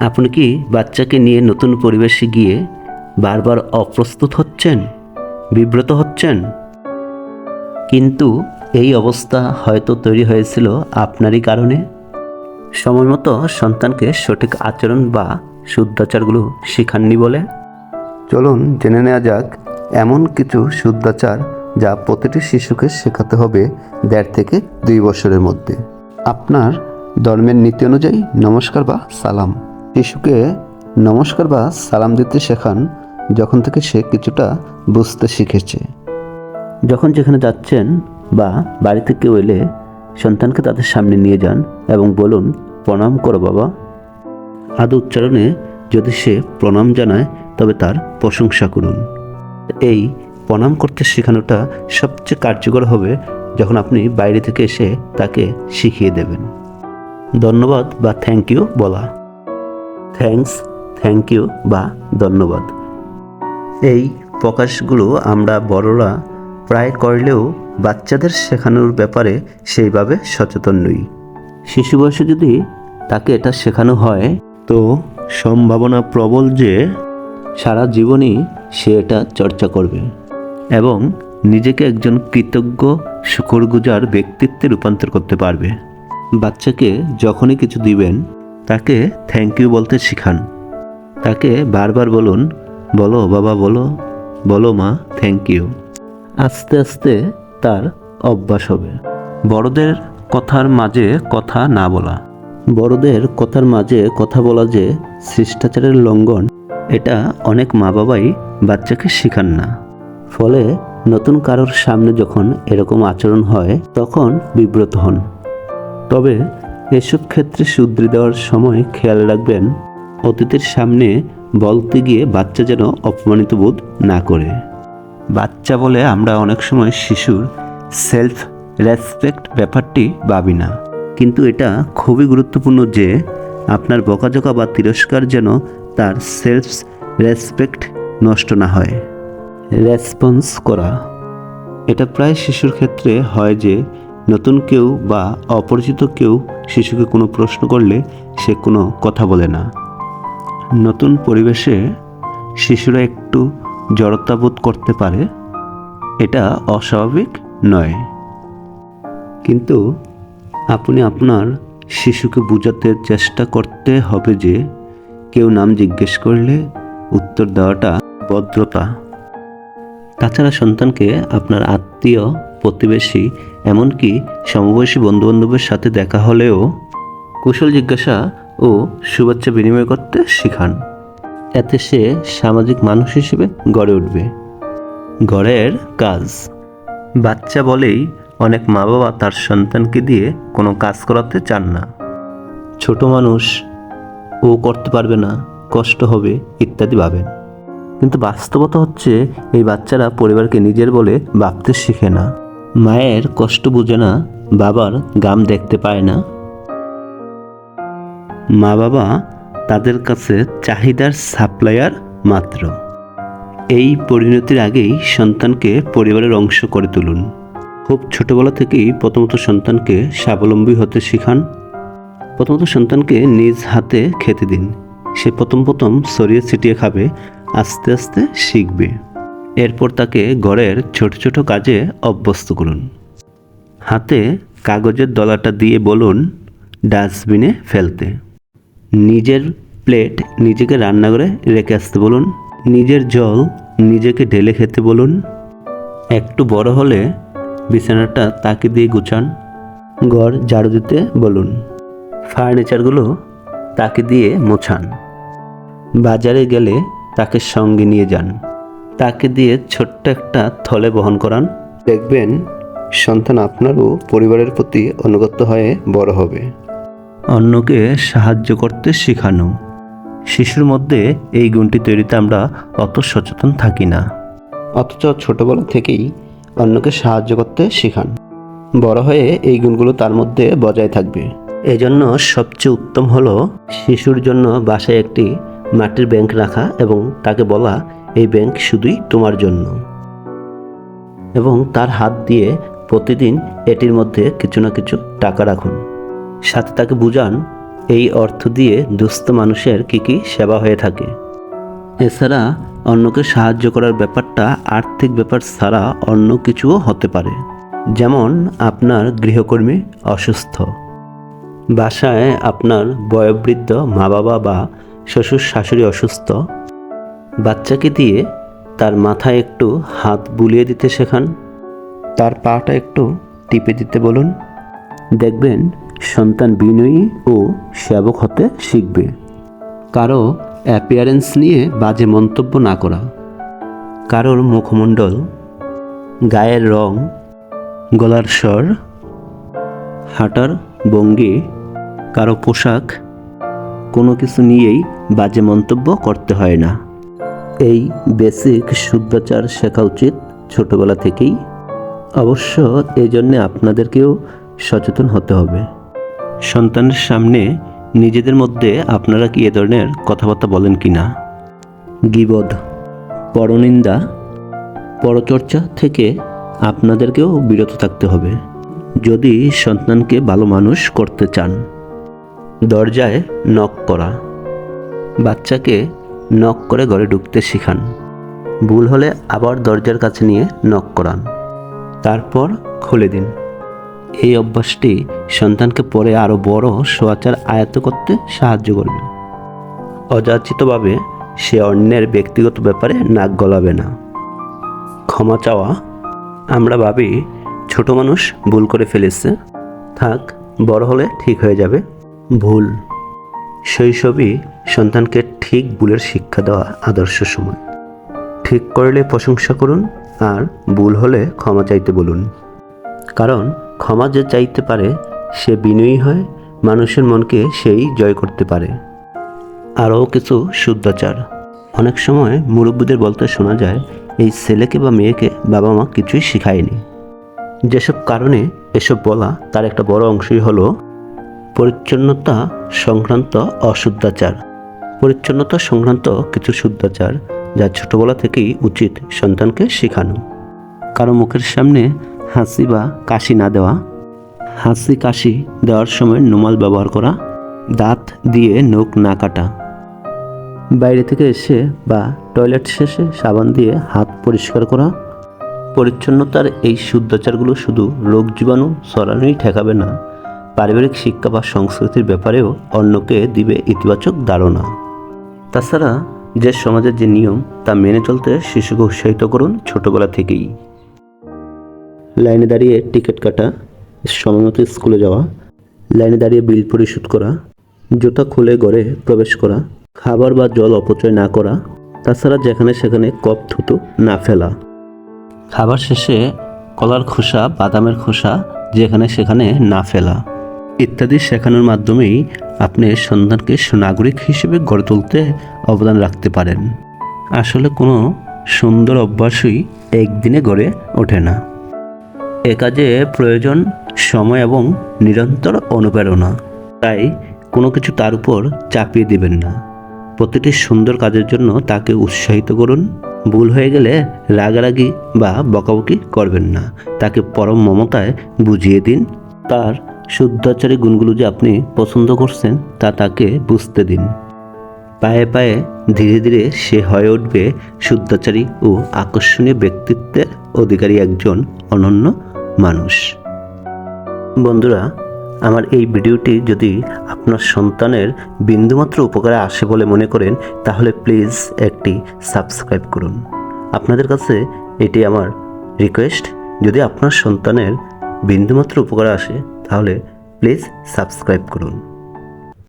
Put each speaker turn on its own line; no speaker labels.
আপনি কি বাচ্চাকে নিয়ে নতুন পরিবেশে গিয়ে বারবার অপ্রস্তুত হচ্ছেন? বিব্রত হচ্ছেন? কিন্তু এই অবস্থা হয়তো তৈরি হয়েছিল আপনারই কারণে। সময়মতো সন্তানকে সঠিক আচরণ বা শুদ্ধাচারগুলো শেখাননি বলে।
চলুন জেনে নেওয়া যাক, এমন কিছু শুদ্ধাচার যা প্রতিটি শিশুকে শেখাতে হবে দেড় থেকে দুই বছরের মধ্যে। আপনার ধর্মের নীতি অনুযায়ী নমস্কার বা সালাম। শিশুকে নমস্কার বা সালাম দিতে শেখান যখন থেকে সে কিছুটা বুঝতে শিখেছে।
যখন যেখানে যাচ্ছেন বা বাড়িতে কেউ এলে সন্তানকে তাদের সামনে নিয়ে যান এবং বলুন, প্রণাম করো বাবা। আদৌ উচ্চারণে যদি সে প্রণাম জানায়, তবে তার প্রশংসা করুন। এই প্রণাম করতে শেখানোটা সবচেয়ে কার্যকর হবে যখন আপনি বাইরে থেকে এসে তাকে শিখিয়ে দেবেন। ধন্যবাদ বা থ্যাংক ইউ বলা। থ্যাঙ্কস থ্যাংক ইউ বা ধন্যবাদ। এই প্রকাশগুলো আমরা বড়রা প্রায় করলেও বাচ্চাদের শেখানোর ব্যাপারে সেইভাবে সচেতন নই। শিশু বয়সে যদি তাকে এটা শেখানো হয়, তো সম্ভাবনা প্রবল যে সারা জীবনই সে এটা চর্চা করবে এবং নিজেকে একজন কৃতজ্ঞ শুকরগুজার ব্যক্তিত্বে রূপান্তর করতে পারবে। বাচ্চাকে যখনই কিছু দিবেন তাকে থ্যাংক ইউ বলতে শিখান। তাকে বারবার বলুন, বলো বাবা, বলো বলো মা থ্যাংক ইউ আস্তে আস্তে তার অভ্যাস হবে। বড়দের কথার মাঝে কথা না বলা। বড়দের কথার মাঝে কথা বলা যে শিষ্টাচারের লঙ্ঘন, এটা অনেক মা বাবাই বাচ্চাকে শেখান না। ফলে নতুন কারোর সামনে যখন এরকম আচরণ হয়, তখন বিব্রত হন। তবে এসব ক্ষেত্রে শুধরে দেওয়ার সময় খেয়াল রাখবেন, অতীতের সামনে বলতে গিয়ে বাচ্চা যেন অপমানিত বোধ না করে। বাচ্চা বলে আমরা অনেক সময় শিশুর সেলফ রেসপেক্ট ব্যাপারটি ভাবি না। কিন্তু এটা খুবই গুরুত্বপূর্ণ যে আপনার বকাঝকা বা তিরস্কার যেন তার সেলফ রেসপেক্ট নষ্ট না হয়। রেসপন্স করা। এটা প্রায় শিশুর ক্ষেত্রে হয় যে নতুন কেউ বা অপরিচিত কেউ শিশুকে কোনো প্রশ্ন করলে সে কোনো কথা বলে না। নতুন পরিবেশে শিশুরা একটু জড়তা বোধ করতে পারে, এটা অস্বাভাবিক নয়। কিন্তু আপনি আপনার শিশুকে বোঝাতে চেষ্টা করতে হবে যে কেউ নাম জিজ্ঞেস করলে উত্তর দেওয়াটা ভদ্রতা। তাছাড়া সন্তানকে আপনার আত্মীয়, প্রতিবেশী এমনকি সমবয়সী বন্ধুবান্ধবের সাথে দেখা হলেও কুশল জিজ্ঞাসা ও শুভেচ্ছা বিনিময় করতে শেখান। এতে সে সামাজিক মানুষ হিসেবে গড়ে উঠবে। ঘরের কাজ। বাচ্চা বলেই অনেক মা বাবা তার সন্তানকে দিয়ে কোনো কাজ করাতে চান না। ছোট মানুষ, ও করতে পারবে না, কষ্ট হবে, ইত্যাদি ভাবেন। কিন্তু বাস্তবতা হচ্ছে, এই বাচ্চারা পরিবারকে নিজের বলে ভাবতে শিখে না। মায়ের কষ্ট বুঝে না বাবার গাম দেখতে পায় না। মা বাবা তাদের কাছে চাহিদার সাপ্লায়ার মাত্র। এই পরিণতির আগেই সন্তানকে পরিবারের অংশ করে তুলুন। খুব ছোটবেলা থেকেই প্রথমত সন্তানকে স্বাবলম্বী হতে শেখান। প্রথমত সন্তানকে নিজ হাতে খেতে দিন। সে প্রথম প্রথম সরিয়ে ছিটিয়ে খাবে, আস্তে আস্তে শিখবে। এরপর তাকে ঘরের ছোট ছোট কাজে অভ্যস্ত করুন। হাতে কাগজের দলাটা দিয়ে বলুন, ডাস্টবিনে ফেলতে। নিজের প্লেট নিজেকে রান্নাঘরে রেখে আসতে বলুন, নিজের জল নিজেকে ঢেলে খেতে বলুন। একটু বড় হলে বিছানাটা তাকে দিয়ে গুছান, ঘর ঝাড়ু দিতে বলুন। ফার্নিচারগুলো তাকে দিয়ে মোছান। বাজারে গেলে তাকে সঙ্গে নিয়ে যান। তাকে দিয়ে ছোট্ট একটা থলে বহন করান।
দেখবেন সন্তান আপনারও পরিবারের প্রতি অনুগত হয়ে বড় হবে।
অন্যকে সাহায্য করতে শেখানো। শিশুর মধ্যে এই গুণটি তৈরিতে আমরা অত সচেতন থাকি না।
অথচ ছোটবেলা থেকেই অন্যকে সাহায্য করতে শেখান। বড় হয়ে এই গুণগুলো তার মধ্যে বজায় থাকবে।
এজন্য সবচেয়ে উত্তম হলো শিশুর জন্য বাসায় একটি মাটির ব্যাংক রাখা এবং তাকে বলা এই ব্যাংক শুধুই তোমার জন্য। এবং তার হাত দিয়ে প্রতিদিন এটির মধ্যে কিছু না কিছু টাকা রাখুন। সাথে তাকে বুঝান, এই অর্থ দিয়ে দুস্থ মানুষের কী কী সেবা হয়ে থাকে। এছাড়া অন্যকে সাহায্য করার ব্যাপারটা আর্থিক ব্যাপার ছাড়া অন্য কিছুও হতে পারে। যেমন আপনার গৃহকর্মী অসুস্থ। বাসায় আপনার বয়োবৃদ্ধ মা বাবা বা শ্বশুর শাশুড়ি অসুস্থ বাচ্চাকে দিয়ে তার মাথায় একটু হাত বুলিয়ে দিতে শেখান। তার পাটা একটু টিপে দিতে বলুন। দেখবেন সন্তান বিনয়ী ও সেবক হতে শিখবে। কারও অ্যাপিয়ারেন্স নিয়ে বাজে মন্তব্য না করা। কারোর মুখমণ্ডল, গায়ের রং, গলার স্বর, হাঁটার ভঙ্গি, কারও পোশাক, কোনো কিছু নিয়েই বাজে মন্তব্য করতে হয় না। এই বেসিক শুদ্ধাচার শেখা উচিত ছোটবেলা থেকেই। অবশ্য এই জন্যে আপনাদেরকেও সচেতন হতে হবে। সন্তানের সামনে নিজেদের মধ্যে আপনারা কি এ ধরনের কথাবার্তা বলেন কি না গিবদ পরনিন্দা, পরচর্চা থেকে আপনাদেরকেও বিরত থাকতে হবে। যদি সন্তানকে ভালো মানুষ করতে চান, দরজায় নক করা। বাচ্চাকে নক করে ঘরে ঢুকতে শেখান। ভুল হলে আবার দরজার কাছে নিয়ে নক করান। তারপর খুলে দিন। এই অভ্যাসটি সন্তানকে পরে আরও বড় সোয়াচার আয়ত্ত করতে সাহায্য করবে। অযাচিতভাবে সে অন্যের ব্যক্তিগত ব্যাপারে নাক গলাবে না। ক্ষমা চাওয়া, আমরা ভাবি ছোট মানুষ ভুল করে ফেলেছে। থাক, বড় হলে ঠিক হয়ে যাবে। ভুল শৈশবই সন্তানকে ঠিক ভুলের শিক্ষা দেওয়া আদর্শ সময়। ঠিক করলে প্রশংসা করুন, আর ভুল হলে ক্ষমা চাইতে বলুন। কারণ ক্ষমা যে চাইতে পারে, সে বিনয়ী হয়, মানুষের মনকে সেই জয় করতে পারে। আরও কিছু শুদ্ধাচার। অনেক সময় মুরব্বীদের বলতে শোনা যায়, এই ছেলেকে বা মেয়েকে বাবা মা কিছুই শেখায়নি। যেসব কারণে এসব বলা তার একটা বড় অংশই হলো পরিচ্ছন্নতা সংক্রান্ত অশুদ্ধাচার। পরিচ্ছন্নতা সংক্রান্ত কিছু শুদ্ধাচার যা ছোটবেলা থেকেই উচিত সন্তানকে শেখানো। কারও মুখের সামনে হাসি বা কাশি না দেওয়া, হাসি কাশি দেওয়ার সময় নোমাল ব্যবহার করা, দাঁত দিয়ে নখ না কাটা। বাইরে থেকে এসে বা টয়লেট শেষে সাবান দিয়ে হাত পরিষ্কার করা। পরিচ্ছন্নতার এই শুদ্ধাচারগুলো শুধু রোগ জীবাণু ছড়ানোই ঠেকাবে না। পারিবারিক শিক্ষা বা সংস্কৃতির ব্যাপারেও অন্যকে দিবে ইতিবাচক ধারণা। তাছাড়া যে সমাজের যে নিয়ম, তা মেনে চলতে শিশুকে উৎসাহিত করুন ছোটবেলা থেকেই। লাইনে দাঁড়িয়ে টিকিট কাটা সময় মতো স্কুলে যাওয়া, লাইনে দাঁড়িয়ে বিল পরিশোধ করা, জুতা খুলে ঘরে প্রবেশ করা, খাবার বা জল অপচয় না করা, তাছাড়া যেখানে সেখানে কপ, থুতু না ফেলা। খাবার শেষে কলার খোসা, বাদামের খোসা যেখানে সেখানে না ফেলা। ইত্যাদি শেখানোর মাধ্যমেই আপনি সন্তানকে সুনাগরিক হিসেবে গড়ে তুলতে অবদান রাখতে পারেন। আসলে কোনো সুন্দর অভ্যাসই একদিনে গড়ে ওঠে না। এ কাজে প্রয়োজন সময় এবং নিরন্তর অনুপ্রেরণা। তাই কোনো কিছু তার উপর চাপিয়ে দিবেন না। প্রতিটি সুন্দর কাজের জন্য তাকে উৎসাহিত করুন। ভুল হয়ে গেলে রাগারাগি বা বকাবকি করবেন না। তাকে পরম মমতায় বুঝিয়ে দিন। তার শুদ্ধাচারী গুণগুলো যে আপনি পছন্দ করছেন, তা তাকে বুঝতে দিন। পায়ে পায়ে ধীরে ধীরে সে হয়ে উঠবে শুদ্ধাচারী ও আকর্ষণীয় ব্যক্তিত্বের অধিকারী একজন অনন্য মানুষ। বন্ধুরা, আমার এই ভিডিওটি যদি আপনার সন্তানের বিন্দুমাত্র উপকারে আসে বলে মনে করেন, তাহলে প্লিজ একটি সাবস্ক্রাইব করুন। আপনাদের কাছে এটি আমার রিকোয়েস্ট, যদি আপনার সন্তানের বিন্দুমাত্র উপকারে আসে তাহলে প্লিজ সাবস্ক্রাইব করুন।